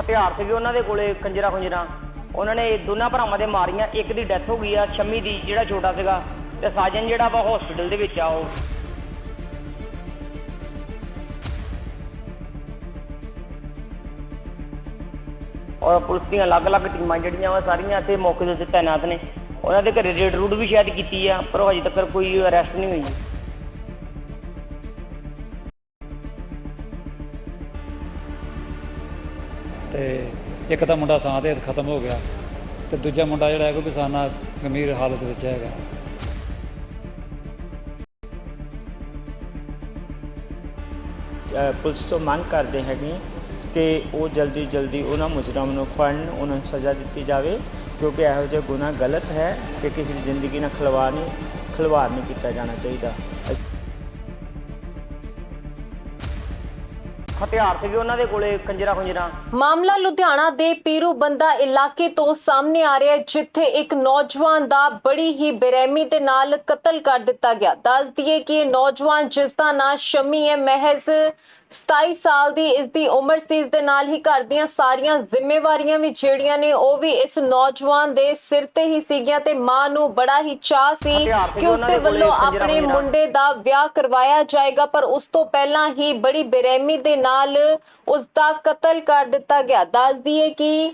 ਹਥਿਆਰ ਸੀਗੇ ਉਹਨਾਂ ਦੇ ਕੋਲੇ ਕੰਜਰਾ ਖੁੰਜਰਾ। ਉਹਨਾਂ ਨੇ ਦੋਨਾਂ ਭਰਾਵਾਂ ਦੇ ਮਾਰੀਆਂ, ਇੱਕ ਦੀ ਡੈਥ ਹੋ ਗਈ ਆ ਸ਼ੰਮੀ ਦੀ, ਜਿਹੜਾ ਛੋਟਾ ਸੀਗਾ। ਤੇ ਸਾਜਨ ਜਿਹੜਾ ਵਾ ਹਸਪੀਟਲ ਦੇ ਵਿੱਚ ਆ ਉਹ। ਔਰ ਪੁਲਿਸ ਦੀਆਂ ਅਲੱਗ-ਅਲੱਗ ਟੀਮਾਂ ਜਿਹੜੀਆਂ ਵਾ ਸਾਰੀਆਂ ਇੱਥੇ ਮੌਕੇ ਦੇ ਉੱਤੇ ਤਾਇਨਾਤ ਨੇ। ਉਹਨਾਂ ਦੇ ਘਰੇ ਰੇਡ ਰੂਡ ਵੀ ਸ਼ਾਇਦ ਕੀਤੀ ਆ, ਪਰ ਉਹ ਹਜੇ ਤੱਕ ਕੋਈ ਅਰੈਸਟ ਨਹੀਂ ਹੋਈ। ਤੇ ਇੱਕ ਤਾਂ ਮੁੰਡਾ ਥਾਂ ਤੇ ਖਤਮ ਹੋ ਗਿਆ ਤੇ ਦੂਜਾ ਮੁੰਡਾ ਜਿਹੜਾ ਹੈ ਕੋਈ ਕਿਸਾਨਾ ਗੰਭੀਰ ਹਾਲਤ ਵਿੱਚ ਹੈਗਾ। ਪੁਲਿਸ ਤੋਂ ਮੰਗ ਕਰਦੇ ਹੈਗੇ ਕਿ ਉਹ ਜਲਦੀ ਜਲਦੀ ਉਹਨਾਂ ਮੁਜਰਮ ਨੂੰ ਫੜਨ, ਉਹਨਾਂ ਨੂੰ ਸਜ਼ਾ ਦਿੱਤੀ ਜਾਵੇ ਕਿਉਂਕਿ ਇਹੋ ਜਿਹਾ ਗੁਨਾਹ ਗਲਤ ਹੈ ਕਿ ਕਿਸੇ ਦੀ ਜ਼ਿੰਦਗੀ ਨਾਲ ਖਿਲਵਾੜ ਨਹੀਂ ਖਿਲਵਾੜ ਨਹੀਂ ਕੀਤਾ ਜਾਣਾ ਚਾਹੀਦਾ। ਹਥਿਆਰ ਸੀਗੇ ਉਹਨਾਂ ਦੇ ਕੋਲੇ ਕੰਜਰਾ ਖੁੰਜਰਾ ਮਾਮਲਾ ਲੁਧਿਆਣਾ ਦੇ ਪੀਰੂ ਬੰਦਾ ਇਲਾਕੇ ਤੋਂ ਸਾਹਮਣੇ ਆ ਰਿਹਾ ਹੈ ਜਿੱਥੇ ਇੱਕ ਨੌਜਵਾਨ ਦਾ ਬੜੀ ਹੀ ਬੇਰਹਿਮੀ ਦੇ ਨਾਲ ਕਤਲ ਕਰ ਦਿੱਤਾ ਗਿਆ ਦੱਸ ਦਈਏ ਕਿ ਇਹ ਨੌਜਵਾਨ ਜਿਸ ਦਾ ਨਾਂ ਸ਼ਮੀ ਹੈ ਮਹਿਜ਼ 27 ਸਾਲ ਦੀ ਇਸ ਦੀ ਉਮਰ ਸੀ ਇਸ ਦੇ ਨਾਲ ਹੀ ਘਰ ਦੀਆਂ ਸਾਰੀਆਂ ਜ਼ਿੰਮੇਵਾਰੀਆਂ ਵੀ ਜਿਹੜੀਆਂ ਨੇ ਉਹ ਵੀ ਇਸ ਨੌਜਵਾਨ ਦੇ ਸਿਰ ਤੇ ਹੀ ਸੀਗੀਆਂ ਤੇ ਮਾਂ ਨੂੰ ਬੜਾ ਹੀ ਚਾਹ ਸੀ ਕਿ ਉਸ ਦੇ ਵੱਲੋਂ ਆਪਣੇ। ਮੁੰਡੇ ਦਾ ਵਿਆਹ ਕਰਵਾਇਆ ਜਾਏਗਾ ਪਰ ਉਸ ਤੋਂ ਪਹਿਲਾਂ ਹੀ ਬੜੀ ਬੇਰਹਿਮੀ ਦੇ ਨਾਲ ਉਸ ਦਾ ਕਤਲ ਕਰ ਦਿੱਤਾ ਗਿਆ। ਦੱਸ ਦਈਏ ਕਿ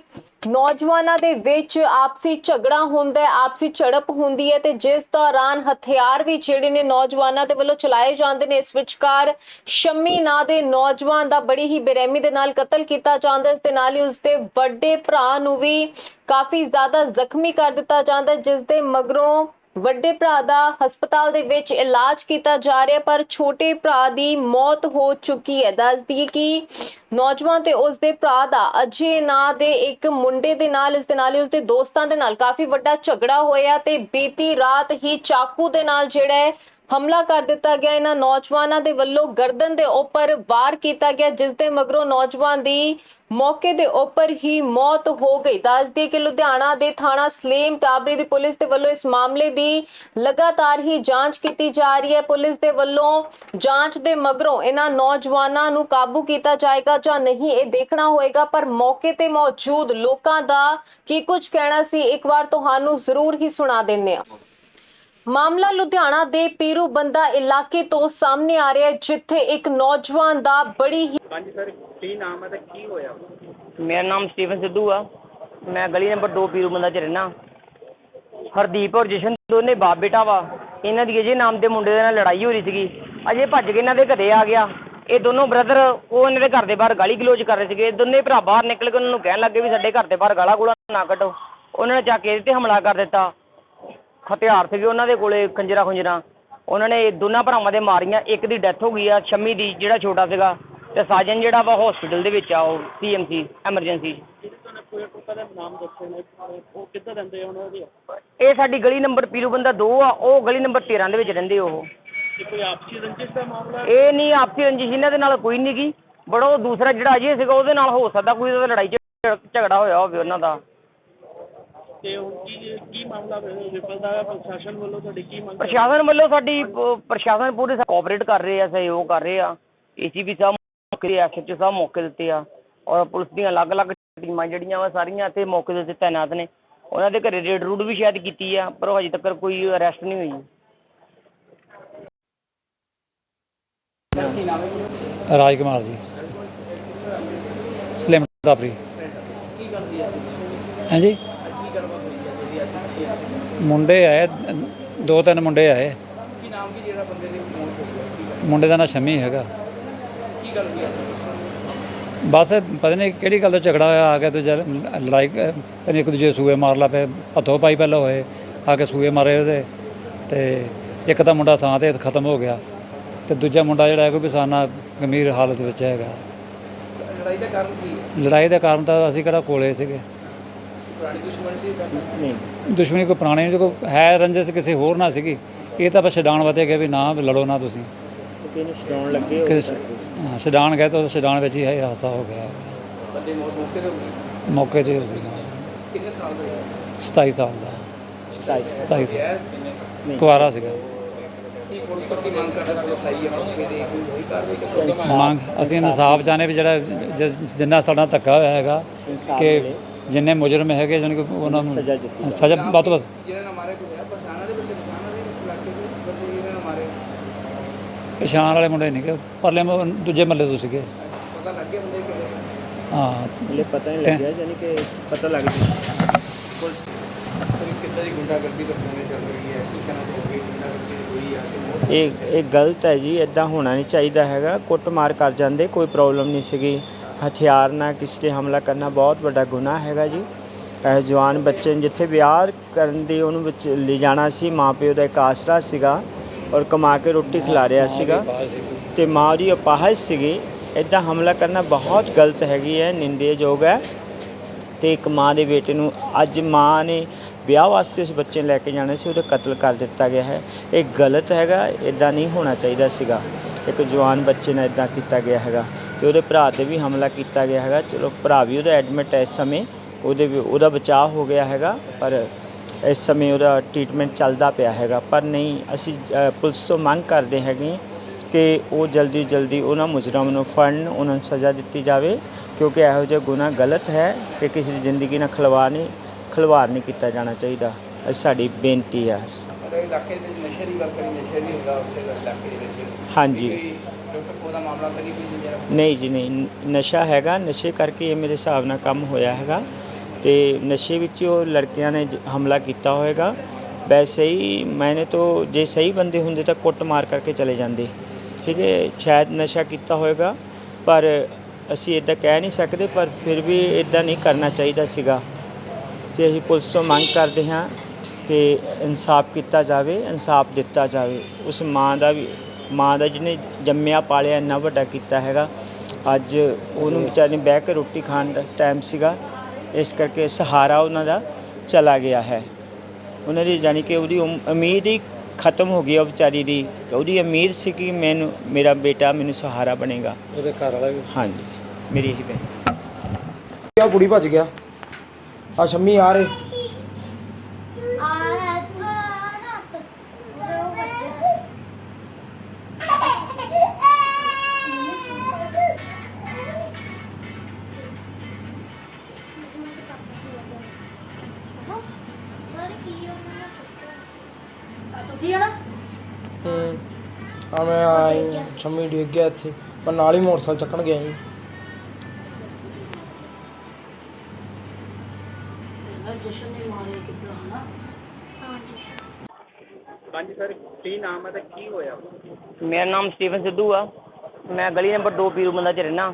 ਨੌਜਵਾਨਾਂ ਦੇ ਵਿੱਚ ਆਪਸੀ ਝਗੜਾ ਹੁੰਦਾ ਹੈ, ਆਪਸੀ ਝੜਪ ਹੁੰਦੀ ਹੈ ਤੇ ਜਿਸ ਦੌਰਾਨ ਹਥਿਆਰ ਵੀ ਜਿਹੜੇ ਨੇ ਨੌਜਵਾਨਾਂ ਦੇ ਵੱਲੋਂ ਚਲਾਏ ਜਾਂਦੇ ਨੇ, ਇਸ ਵਿਚਕਾਰ ਸ਼ੰਮੀ ਨਾਂ ਦੇ ਨੌਜਵਾਨ ਦਾ ਬੜੀ ਹੀ ਬੇਰਹਿਮੀ ਦੇ ਨਾਲ ਕਤਲ ਕੀਤਾ ਜਾਂਦਾ ਹੈ। ਇਸ ਦੇ ਨਾਲ ਹੀ ਉਸ ਦੇ ਵੱਡੇ ਭਰਾ ਨੂੰ ਵੀ ਕਾਫੀ ਜ਼ਿਆਦਾ ਜ਼ਖਮੀ ਕਰ ਦਿੱਤਾ ਜਾਂਦਾ ਹੈ, ਜਿਸ ਦੇ ਮਗਰੋਂ ਵੱਡੇ ਭਰਾ ਦਾ ਹਸਪਤਾਲ ਦੇ ਵਿੱਚ ਇਲਾਜ ਕੀਤਾ ਜਾ ਰਿਹਾ, ਪਰ ਛੋਟੇ ਭਰਾ ਦੀ ਮੌਤ ਹੋ ਚੁੱਕੀ ਹੈ। ਦੱਸ ਦਈਏ ਕਿ ਨੌਜਵਾਨ ਤੇ ਉਸ ਦੇ ਭਰਾ ਦਾ ਅਜੇ ਨਾਂ ਦੇ ਇੱਕ ਮੁੰਡੇ ਦੇ ਨਾਲ, ਇਸ ਦੇ ਨਾਲ ਹੀ ਉਸ ਦੇ ਦੋਸਤਾਂ ਦੇ ਨਾਲ ਕਾਫੀ ਵੱਡਾ ਝਗੜਾ ਹੋਇਆ ਤੇ ਬੀਤੀ ਰਾਤ ਹੀ ਚਾਕੂ ਦੇ ਨਾਲ ਜਿਹੜਾ ਹੈ ਹਮਲਾ ਕਰ ਦਿੱਤਾ ਗਿਆ। ਇਹਨਾਂ ਨੌਜਵਾਨਾਂ ਦੇ ਵੱਲੋਂ ਗਰਦਨ ਦੇ ਉੱਪਰ ਵਾਰ ਕੀਤਾ ਗਿਆ, ਜਿਸ ਦੇ ਮਗਰੋਂ ਨੌਜਵਾਨ ਦੀ ਮੌਕੇ ਦੇ ਉੱਪਰ ਹੀ ਮੌਤ ਹੋ ਗਈ। ਦੱਸਦੀ ਕਿ ਲੁਧਿਆਣਾ ਦੇ ਥਾਣਾ ਸਲੇਮ ਟਾਬਰੀ ਦੀ ਪੁਲਿਸ ਦੇ ਵੱਲੋਂ ਇਸ ਮਾਮਲੇ ਦੀ ਲਗਾਤਾਰ ਹੀ ਜਾਂਚ ਕੀਤੀ ਜਾ ਰਹੀ ਹੈ। ਪੁਲਿਸ ਦੇ ਵੱਲੋਂ ਜਾਂਚ ਦੇ ਮਗਰੋਂ ਇਹਨਾਂ ਨੌਜਵਾਨਾਂ ਨੂੰ ਕਾਬੂ ਕੀਤਾ ਜਾਏਗਾ ਜਾਂ ਨਹੀਂ, ਇਹ ਦੇਖਣਾ ਹੋਏਗਾ, ਪਰ ਮੌਕੇ ਤੇ ਮੌਜੂਦ ਲੋਕਾਂ ਦਾ ਕੀ ਕੁਝ ਕਹਿਣਾ ਸੀ, ਇੱਕ ਵਾਰ ਤੁਹਾਨੂੰ ਜ਼ਰੂਰ ਹੀ ਸੁਣਾ ਦਿੰਨੇ ਆ ਮਾਮਲਾ ਲੁਧਿਆਣਾ ਦੇ ਪੀਰੂ ਬੰਦਾ ਇਲਾਕੇ ਤੋਂ ਸਾਹਮਣੇ ਆ ਰਿਹਾ ਹੈ ਜਿੱਥੇ ਇੱਕ ਨੌਜਵਾਨ ਦਾ ਬੜੀ ਹੀ ਮੇਰਾ ਨਾਮ ਸਟੀਫਨ ਸਿੱਧੂ ਆ। ਮੈਂ ਗਲੀ ਨੰਬਰ 2 ਪੀਰੂ ਬੰਦਾ ਚ ਰਹਿਣਾ ਹਰਦੀਪ ਔਰ ਜਸ਼ਨ ਦੋਨੇ ਬਾਪ ਬੇਟਾ ਵਾ। ਇਹਨਾਂ ਦੀ ਅਜੇ ਨਾਮ ਦੇ ਮੁੰਡੇ ਦੇ ਨਾਲ ਲੜਾਈ ਹੋ ਰਹੀ ਸੀਗੀ। ਅਜੇ ਭੱਜ ਕੇ ਇਹਨਾਂ ਦੇ ਘਰੇ ਆ ਗਿਆ। ਇਹ ਦੋਨੋਂ ਬ੍ਰਦਰ ਉਹ ਇਹਨਾਂ ਦੇ ਘਰ ਦੇ ਬਾਹਰ ਗਾਲੀ ਗਲੋਚ ਕਰ ਰਹੇ ਸੀਗੇ। ਇਹ ਦੋਨੇ ਭਰਾ ਬਾਹਰ ਨਿਕਲ ਕੇ ਉਹਨਾਂ ਨੂੰ ਕਹਿਣ ਲੱਗੇ ਵੀ ਸਾਡੇ ਘਰ ਦੇ ਬਾਹਰ ਗਾਲਾ ਗੋਲਾ ਨਾ ਕੱਢੋ। ਉਹਨਾਂ ਨੇ ਚੱਕ ਕੇ ਇਹਦੇ ਤੇ ਹਮਲਾ ਕਰ ਦਿੱਤਾ। ਹਥਿਆਰ ਸੀਗੇ ਉਹਨਾਂ ਦੇ ਕੋਲੇ ਕੰਜਰਾ ਖੁੰਜਰਾ। ਉਹਨਾਂ ਨੇ ਦੋਨਾਂ ਭਰਾਵਾਂ ਦੇ ਮਾਰੀਆਂ, ਇੱਕ ਦੀ ਡੈਥ ਹੋ ਗਈ ਆ ਸ਼ੰਮੀ ਦੀ ਜਿਹੜਾ ਛੋਟਾ ਸੀਗਾ, ਤੇ ਸਾਜਨ ਜਿਹੜਾ ਵਾ ਹਸਪੀਟਲ ਦੇ ਵਿੱਚ ਆ, ਉਹ ਸੀਐਮਸੀ ਐਮਰਜੈਂਸੀ ਇਹ ਸਾਡੀ ਗਲੀ ਨੰਬਰ ਪੀਰੂ ਬੰਦਾ 2 ਆ, ਉਹ ਗਲੀ ਨੰਬਰ 13 ਦੇ ਵਿੱਚ ਰਹਿੰਦੇ ਉਹ। ਇਹ ਨਹੀਂ, ਆਪਸੀ ਰੰਜਿਸ਼ ਇਹਨਾਂ ਦੇ ਨਾਲ ਕੋਈ ਨਹੀਂ ਗੀ। ਬੜਾ ਉਹ ਦੂਸਰਾ ਜਿਹੜਾ ਅਜੇ ਸੀਗਾ, ਉਹਦੇ ਨਾਲ ਹੋ ਸਕਦਾ ਕੋਈ ਉਹਦਾ ਲੜਾਈ ਝ- ਝਗੜਾ ਹੋਇਆ ਹੋਵੇ ਉਹਨਾਂ ਦਾ। ਤੇ ਹੁਣ ਕੀ ਕੀ ਮਾਮਲਾ ਵਿਫਲਤਾ ਹੈ ਪ੍ਰਸ਼ਾਸਨ ਵੱਲੋਂ ਤੁਹਾਡੀ ਕੀ ਮੰਗ ਪ੍ਰਸ਼ਾਸਨ ਵੱਲੋਂ ਸਾਡੀ ਪ- ਪ੍ਰਸ਼ਾਸਨ ਪੂਰੇ ਕੋਆਪਰੇਟ ਕਰ ਰਹੇ ਆ ਸਹਿਯੋਗ ਕਰ ਰਹੇ ਆ। ਏਸੀਪੀ ਸਾਹਿਬ ਮੌਕੇ ਐਸਐਚਓ ਸਾਹਿਬ ਮੌਕੇ ਦਿੱਤੇ ਆ। ਔਰ ਪੁਲਿਸ ਦੀਆਂ ਅਲੱਗ-ਅਲੱਗ ਟੀਮਾਂ ਜਿਹੜੀਆਂ ਵਾ ਸਾਰੀਆਂ ਇੱਥੇ ਮੌਕੇ ਦੇ ਉੱਤੇ ਤਾਇਨਾਤ ਨੇ। ਉਹਨਾਂ ਦੇ ਘਰੇ ਰੇਡ ਰੂਡ ਵੀ ਸ਼ਾਇਦ ਕੀਤੀ ਆ ਪਰ ਉਹ ਹਜੇ ਤੱਕ ਕੋਈ ਅਰੈਸਟ ਨਹੀਂ ਹੋਈ। ਰਾਜ ਕੁਮਾਰ ਜੀ। ਸਲਿਮ ਦਾਪਰੀ ਕੀ ਕਰਦੀ ਹੈ ਹਾਂਜੀ ਕੀ ਗੱਲਬਾਤ ਹੋਈ ਹੈ ਜਿਹੜੀ ਅੱਜ ਤੁਸੀਂ ਆਏ? ਮੁੰਡੇ ਆਏ ਦੋ ਤਿੰਨ ਮੁੰਡੇ ਆਏ। ਕੀ ਨਾਮ ਕੀ ਜਿਹੜਾ ਬੰਦੇ ਦੀ ਮੌਤ ਹੈ ਕੀ ਗੱਲ? ਮੁੰਡੇ ਦਾ ਨਾਂ ਸ਼ਮੀ ਹੈਗਾ। ਕੀ ਗੱਲ ਹੋਈ ਬਸ ਪਤਾ ਨਹੀਂ ਕਿਹੜੀ ਗੱਲ ਤੋਂ ਝਗੜਾ ਹੋਇਆ ਆ ਕੇ ਦੂਜਾ ਲੜਾਈ ਕ- ਪਤਾ ਇੱਕ ਦੂਜੇ ਸੂਏ ਮਾਰ ਲਾ ਪਏ ਹੱਥੋਂ ਪਾਈ ਪਹਿਲਾਂ ਹੋਏ ਆ ਕੇ ਸੂਏ ਮਾਰੇ ਉਹਦੇ ਤੇ ਇੱਕ ਤਾਂ ਮੁੰਡਾ ਥਾਂ ਤੇ ਖਤਮ ਹੋ ਗਿਆ ਤੇ ਦੂਜਾ ਮੁੰਡਾ ਜਿਹੜਾ ਹੈ ਕੋਈ ਕਿਸਾਨਾ ਗੰਭੀਰ ਹਾਲਤ ਵਿੱਚ ਹੈਗਾ। ਲੜਾਈ ਦਾ ਕਾਰਨ ਕੀ ਹੈ? ਲੜਾਈ ਦਾ ਕਾਰਨ ਤਾਂ ਅਸੀਂ ਕਿਹੜਾ ਕੋਲੇ ਸੀਗੇ। ਪੁਰਾਣੀ ਦੁਸ਼ਮਣ ਸੀ ਨਹੀਂ। ਦੁਸ਼ਮਣੀ ਕੋਈ ਪੁਰਾਣੀ ਨਹੀਂ ਕੋਈ ਹੈ ਰੰਜਿਸ਼ ਕਿਸੇ ਹੋਰ ਨਾਲ ਸੀਗੀ। ਇਹ ਤਾਂ ਬਸ ਛਡਾਣ ਵਾਤੇ ਗਏ ਵੀ ਨਾ ਲੜੋ ਨਾ ਤੁਸੀਂ। ਕਿ ਨੂੰ ਛਡਾਉਣ ਲੱਗੇ ਉਹ? ਕਿਸੇ ਹਾਂ, ਛਡਾਣ ਗਏ ਤਾਂ ਛਡਾਣ ਵਿੱਚ ਹੀ ਇਹ ਹਾਸਾ ਹੋ ਗਿਆ। ਬੰਦੇ ਮੌਤ ਮੌਕੇ ਤੇ ਹੋ ਗਈ? ਮੌਕੇ ਤੇ ਹੋ ਗਈ ਨਾਲ। ਕਿੰਨੇ ਸਾਲ ਦਾ ਹੈ 27 ਸਾਲ ਦਾ। 27 ਸਾਲ। ਕੁਆਰਾ ਸੀਗਾ। ਕੀ ਪੁਲਿਸ ਤੋਂ ਕੀ ਮੰਗ ਅਸੀਂ ਇਨਸਾਫ ਚਾਹੁੰਦੇ ਵੀ ਜਿਹੜਾ ਜਿੰਨਾ ਸਾਡਾ ਧੱਕਾ ਹੋਇਆ ਹੈਗਾ ਕਿ। ਜਿੰਨੇ ਮੁਜਰਮ ਹੈਗੇ ਜਾਣੀ ਕਿ ਉਹਨਾਂ ਨੂੰ ਸਜ਼ਾ ਦਿੱਤੀ ਜਾਵੇ। ਸਜ਼ਾ ਵੱਧ ਤੋਂ ਵੱਧ ਜਿਹਨਾਂ ਨੇ ਮਾਰੇ ਕੋਈ ਹੈ? ਪਛਾਣਾ ਦੇ ਬੰਦੇ ਪਛਾਣਾ ਦੇ ਇਲਾਕੇ ਦੇ ਬੰਦੇ ਜਿਹਨਾਂ ਨੇ ਮਾਰੇ? ਪਛਾਣ ਵਾਲੇ ਮੁੰਡੇ ਨਹੀਂ ਕਿ ਪਰਲੇ ਦੂਜੇ ਮੱਲੇ ਤੋਂ ਸੀਗੇ। ਪਤਾ ਲੱਗੇ ਹੁੰਦੇ ਕਿ ਹਾਂ। ਹਲੇ ਪਤਾ ਨਹੀਂ ਲੱਗਿਆ ਯਾਨੀ ਕਿ ਪਤਾ ਲੱਗ ਜੀ ਪੁਲਿਸ ਸਰ ਇਹ ਕਿੱਦਾਂ ਦੀ ਗੁੰਡਾਗਰਦੀ ਦਾ ਸਮੇਂ ਚੱਲ ਰਹੀ ਹੈ? ਕੀ ਕਹਿਣਾ ਚਾਹੋਗੇ? ਗੁੰਡਾਗਰਦੀ ਹੋਈ ਆ ਕਿ ਮੌਤ ਇਹ ਇਹ ਗਲਤ ਹੈ ਜੀ ਇਦਾਂ ਹੋਣਾ ਨਹੀਂ ਚਾਹੀਦਾ ਹੈਗਾ। ਕੁੱਟਮਾਰ ਕਰ ਜਾਂਦੇ ਕੋਈ ਪ੍ਰੋਬਲਮ ਨਹੀਂ ਸੀਗੀ। ਹਥਿਆਰ ਨਾਲ ਕਿਸੇ ਤੇ ਹਮਲਾ ਕਰਨਾ ਬਹੁਤ ਵੱਡਾ ਗੁਨਾਹ ਹੈਗਾ ਜੀ। ਇਹ ਜਵਾਨ ਬੱਚੇ ਨੂੰ ਜਿੱਥੇ ਵਿਆਹ ਕਰਨ ਦੀ ਉਹਨੂੰ ਵਿੱਚ ਲੈ ਜਾਣਾ ਸੀ ਮਾਂ ਪਿਓ ਦਾ ਇੱਕ ਆਸਰਾ ਸੀਗਾ ਔਰ ਕਮਾ ਕੇ ਰੋਟੀ ਖਿਲਾ ਰਿਹਾ ਸੀਗਾ। ਤੇ ਮਾਂ ਦੀ ਅਪਾਹਜ ਸੀਗੀ। ਇਦਾਂ ਹਮਲਾ ਕਰਨਾ ਬਹੁਤ ਗਲਤ ਹੈਗੀ ਹੈ, ਨਿੰਦੇਯੋਗ ਹੈ। ਤੇ ਇੱਕ ਮਾਂ ਦੇ ਬੇਟੇ ਨੂੰ ਅੱਜ ਮਾਂ ਨੇ ਵਿਆਹ ਵਾਸਤੇ ਉਸ ਬੱਚੇ ਨੂੰ ਲੈ ਕੇ ਜਾਣਾ ਸੀ, ਉਹਦਾ ਕਤਲ ਕਰ ਦਿੱਤਾ ਗਿਆ ਹੈ। ਇਹ ਗਲਤ ਹੈਗਾ ਇਦਾਂ ਨਹੀਂ ਹੋਣਾ ਚਾਹੀਦਾ ਸੀਗਾ। ਇੱਕ ਜਵਾਨ ਬੱਚੇ ਨਾਲ ਇਦਾਂ ਕੀਤਾ ਗਿਆ ਹੈਗਾ। ਤੇ ਉਹਦੇ ਭਰਾ ਤੇ ਵੀ ਹਮਲਾ ਕੀਤਾ ਗਿਆ ਹੈਗਾ। ਚਲੋ ਭਰਾ ਵੀ ਉਹਦਾ ਐਡਮਿਟ ਹੈ ਇਸ ਸਮੇਂ। ਉਹਦੇ ਵੀ, ਉਹਦਾ ਬਚਾਅ ਹੋ ਗਿਆ ਹੈਗਾ, ਪਰ ਇਸ ਸਮੇਂ ਉਹਦਾ ਟ੍ਰੀਟਮੈਂਟ ਚੱਲਦਾ ਪਿਆ ਹੈਗਾ। ਪਰ ਨਹੀਂ, ਅਸੀਂ ਪੁਲਿਸ ਤੋਂ ਮੰਗ ਕਰਦੇ ਹੈਗੇ ਕਿ ਉਹ ਜਲਦੀ ਜਲਦੀ ਉਹਨਾਂ ਮੁਜਰਮ ਨੂੰ ਫੜਨ, ਉਹਨਾਂ ਨੂੰ ਸਜ਼ਾ ਦਿੱਤੀ ਜਾਵੇ, ਕਿਉਂਕਿ ਇਹੋ ਜਿਹਾ ਗੁਨਾਹ ਗਲਤ ਹੈ ਕਿ ਕਿਸੇ ਦੀ ਜ਼ਿੰਦਗੀ ਨਾਲ ਖਿਲਵਾੜ ਨਹੀਂ ਖਿਲਵਾੜ ਨਹੀਂ ਕੀਤਾ ਜਾਣਾ ਚਾਹੀਦਾ। ਇਹ ਸਾਡੀ ਬੇਨਤੀ ਹੈ ਪਰ ਇਲਾਕੇ ਦੇ ਵਿੱਚ ਨਸ਼ੇ ਦੀ ਗੱਲ ਕਰੀ ਨਸ਼ੇ ਵੀ ਹੁੰਦਾ ਉੱਥੇ ਇਲਾਕੇ ਦੇ ਵਿੱਚ। ਹਾਂਜੀ। ਮਾਮਲਾ ਤਾਂ ਨਹੀਂ ਕੋਈ ਜਿਹੜਾ ਨਹੀਂ ਜੀ ਨਹੀਂ। ਨਸ਼ਾ ਹੈਗਾ ਨਸ਼ੇ ਕਰਕੇ ਇਹ ਮੇਰੇ ਹਿਸਾਬ ਨਾਲ ਕੰਮ ਹੋਇਆ ਹੈਗਾ। ਤੇ ਨਸ਼ੇ ਵਿੱਚ ਉਹ ਲੜਕੀਆਂ ਨੇ ਜ- ਹਮਲਾ ਕੀਤਾ ਹੋਵੇਗਾ ਵੈਸੇ ਹੀ ਮੈਨੇ ਤਾਂ ਜੇ ਸਹੀ ਬੰਦੇ ਹੁੰਦੇ ਤਾਂ ਕੁੱਟ ਮਾਰ ਕਰਕੇ ਚਲੇ ਜਾਂਦੇ। ਠੀਕ ਹੈ ਸ਼ਾਇਦ ਨਸ਼ਾ ਕੀਤਾ ਹੋਵੇਗਾ ਪਰ ਅਸੀਂ ਇਦਾਂ ਕਹਿ ਨਹੀਂ ਸਕਦੇ ਪਰ ਫਿਰ ਵੀ ਇਦਾਂ ਨਹੀਂ ਕਰਨਾ ਚਾਹੀਦਾ ਸੀਗਾ। ਤੇ ਅਸੀਂ ਪੁਲਿਸ ਤੋਂ ਮੰਗ ਕਰਦੇ ਹਾਂ ਕਿ ਇਨਸਾਫ ਕੀਤਾ ਜਾਵੇ ਇਨਸਾਫ ਦਿੱਤਾ ਜਾਵੇ। ਉਸ ਮਾਂ ਦਾ ਵੀ ਮਾਂ ਦਾ ਜਿਹਨੇ ਜੰਮਿਆ ਪਾਲਿਆ ਇੰਨਾ ਵੱਡਾ ਕੀਤਾ ਹੈਗਾ। ਅੱਜ ਉਹਨੂੰ ਵਿਚਾਰੀ ਨੂੰ ਬਹਿ ਕੇ ਰੋਟੀ ਖਾਣ ਦਾ ਟਾਈਮ ਸੀਗਾ। ਇਸ ਕਰਕੇ ਸਹਾਰਾ ਉਹਨਾਂ ਦਾ ਚਲਾ ਗਿਆ ਹੈ। ਉਹਨਾਂ ਦੀ ਜਾਨੀ ਕਿ ਉਹਦੀ ਉਮ- ਉਮੀਦ ਹੀ ਖਤਮ ਹੋ ਗਈ ਉਹ ਵਿਚਾਰੀ ਦੀ। ਉਹਦੀ ਉਮੀਦ ਸੀ ਕਿ ਮੈਨੂੰ ਮੇਰਾ ਬੇਟਾ ਮੈਨੂੰ ਸਹਾਰਾ ਬਣੇਗਾ। ਉਹਦੇ ਘਰ ਵਾਲਾ ਵੀ? ਹਾਂਜੀ। ਮੇਰੀ ਇਹੀ ਬੇਨਤੀ। ਆ ਕੁੜੀ ਭੱਜ ਗਿਆ? ਆ ਸ਼ੰਮੀ ਆ ਰਹੇ। ਆ ਮੈਂ ਆਈ ਸ਼ੰਮੀ ਡਿੱਗ ਗਿਆ ਇੱਥੇ। ਪਰ ਨਾਲ ਹੀ ਮੋਟਰਸਾਈਕਲ ਚੱਕਣ ਗਿਆ ਸੀ। ਪਹਿਲਾਂ ਜਸ਼ਨ ਨੇ ਮਾਰੇ ਕਿੱਦਾਂ ਹਨਾ? ਹਾਂਜੀ ਸਰ ਕੀ ਨਾਮ ਹੈ ਤੇ ਕੀ ਹੋਇਆ? ਮੇਰਾ ਨਾਮ ਸਟੀਫਨ ਸਿੱਧੂ ਆ। ਮੈਂ ਗਲੀ ਨੰਬਰ 2 ਪੀਰੂ ਬੰਦਾ ਚ ਰਹਿਣਾ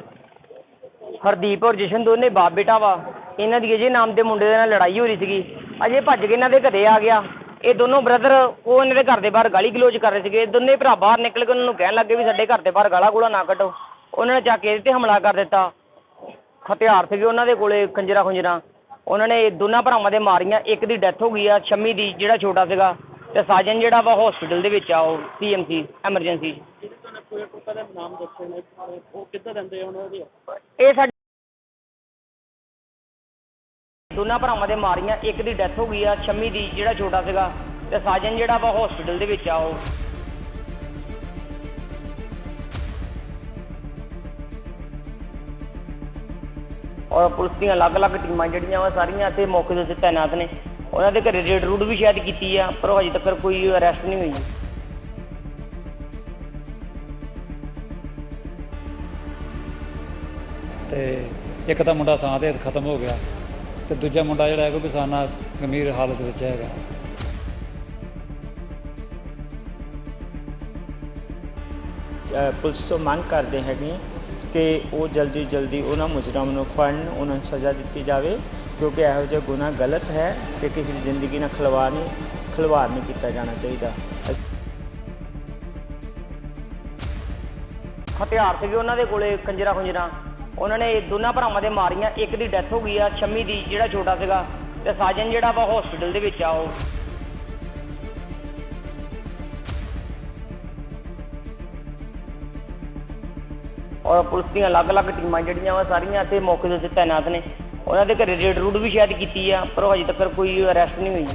ਹਰਦੀਪ ਔਰ ਜਸ਼ਨ ਦੋਨੇ ਬਾਪ ਬੇਟਾ ਵਾ। ਇਹਨਾਂ ਦੀ ਅਜੇ ਨਾਮ ਦੇ ਮੁੰਡੇ ਦੇ ਨਾਲ ਲੜਾਈ ਹੋ ਰਹੀ ਸੀਗੀ। ਅਜੇ ਭੱਜ ਕੇ ਇਹਨਾਂ ਦੇ ਘਰੇ ਆ ਗਿਆ। ਇਹ ਦੋਨੋਂ ਬ੍ਰਦਰ ਉਹ ਇਹਨਾਂ ਦੇ ਘਰ ਦੇ ਬਾਹਰ ਗਾਲੀ ਗਲੋਚ ਕਰ ਰਹੇ ਸੀਗੇ। ਦੋਨੇ ਭਰਾ ਬਾਹਰ ਨਿਕਲ ਕੇ ਉਹਨਾਂ ਨੂੰ ਕਹਿਣ ਲੱਗੇ ਵੀ ਸਾਡੇ ਘਰ ਦੇ ਬਾਹਰ ਗਾਲਾ ਗੋਲਾ ਨਾ ਕੱਢੋ। ਉਹਨਾਂ ਨੇ ਚੱਕ ਕੇ ਇਹਦੇ ਤੇ ਹਮਲਾ ਕਰ ਦਿੱਤਾ। ਹਥਿਆਰ ਸੀਗੇ ਉਹਨਾਂ ਦੇ ਕੋਲੇ ਖੰਜਰਾ ਖੁੰਜਰਾ। ਉਹਨਾਂ ਨੇ ਦੋਨਾਂ ਭਰਾਵਾਂ ਦੇ ਮਾਰੀਆਂ। ਇੱਕ ਦੀ ਡੈਥ ਹੋ ਗਈ ਆ ਸ਼ੰਮੀ ਦੀ ਜਿਹੜਾ ਛੋਟਾ ਸੀਗਾ। ਤੇ ਸਾਜਨ ਜਿਹੜਾ ਵਾ ਹਸਪੀਟਲ ਦੇ ਵਿੱਚ ਆ ਉਹ ਸੀਐਮਸੀ ਐਮਰਜੈਂਸੀ ਜਿਹਦੇ ਤੋਂ ਦੋਨਾਂ ਭਰਾਵਾਂ ਦੇ ਮਾਰੀਆਂ, ਇੱਕ ਦੀ ਡੈਥ ਹੋ ਗਈ ਆ ਸ਼ੰਮੀ ਦੀ ਜਿਹੜਾ ਛੋਟਾ ਸੀਗਾ, ਤੇ ਸਾਜਨ ਜਿਹੜਾ ਵਾ ਹਸਪੀਟਲ ਦੇ ਵਿੱਚ ਆ ਉਹ। ਔਰ ਪੁਲਿਸ ਦੀਆਂ ਅਲੱਗ-ਅਲੱਗ ਟੀਮਾਂ ਜਿਹੜੀਆਂ ਵਾ ਸਾਰੀਆਂ ਇੱਥੇ ਮੌਕੇ ਦੇ ਉੱਤੇ ਤਾਇਨਾਤ ਨੇ। ਉਹਨਾਂ ਦੇ ਘਰੇ ਰੇਡ ਰੂਡ ਵੀ ਸ਼ਾਇਦ ਕੀਤੀ ਆ, ਪਰ ਉਹ ਹਜੇ ਤੱਕ ਕੋਈ ਅਰੈਸਟ ਨਹੀਂ ਹੋਈ। ਤੇ ਇੱਕ ਤਾਂ ਮੁੰਡਾ ਥਾਂ ਤੇ ਖਤਮ ਹੋ ਗਿਆ। ਤੇ ਦੂਜਾ ਮੁੰਡਾ ਜਿਹੜਾ ਹੈ ਕੋਈ ਕਿਸਾਨਾ ਗੰਭੀਰ ਹਾਲਤ ਵਿੱਚ ਹੈਗਾ। ਪੁਲਿਸ ਤੋਂ ਮੰਗ ਕਰਦੇ ਹੈਗੇ ਕਿ ਉਹ ਜਲਦੀ ਜਲਦੀ ਉਹਨਾਂ ਮੁਜਰਮ ਨੂੰ ਫੜਨ ਉਹਨਾਂ ਨੂੰ ਸਜ਼ਾ ਦਿੱਤੀ ਜਾਵੇ ਕਿਉਂਕਿ ਇਹੋ ਜਿਹਾ ਗੁਨਾਹ ਗਲਤ ਹੈ ਕਿ ਕਿਸੇ ਦੀ ਜ਼ਿੰਦਗੀ ਨਾਲ ਖਿਲਵਾੜ ਨਹੀਂ ਖਿਲਵਾੜ ਨਹੀਂ ਕੀਤਾ ਜਾਣਾ ਚਾਹੀਦਾ। ਹਥਿਆਰ ਸੀਗੇ ਉਹਨਾਂ ਦੇ ਕੋਲੇ ਖੰਜਰਾ ਖੁੰਜਰਾ। ਉਹਨਾਂ ਨੇ ਦੋਨਾਂ ਭਰਾਵਾਂ ਦੇ ਮਾਰੀਆਂ, ਇੱਕ ਦੀ ਡੈਥ ਹੋ ਗਈ ਆ ਸ਼ੰਮੀ ਦੀ ਜਿਹੜਾ ਛੋਟਾ ਸੀਗਾ, ਤੇ ਸਾਜਨ ਜਿਹੜਾ ਵਾ ਹਸਪੀਟਲ ਦੇ ਵਿੱਚ ਆ ਉਹ। ਔਰ ਪੁਲਿਸ ਦੀਆਂ ਅਲੱਗ-ਅਲੱਗ ਟੀਮਾਂ ਜਿਹੜੀਆਂ ਵਾ ਸਾਰੀਆਂ ਇੱਥੇ ਮੌਕੇ ਦੇ ਉੱਤੇ ਤਾਇਨਾਤ ਨੇ। ਉਹਨਾਂ ਦੇ ਘਰੇ ਰੇਡ ਰੂਡ ਵੀ ਸ਼ਾਇਦ ਕੀਤੀ ਆ, ਪਰ ਉਹ ਹਜੇ ਤੱਕ ਕੋਈ ਅਰੈਸਟ ਨਹੀਂ ਹੋਈ।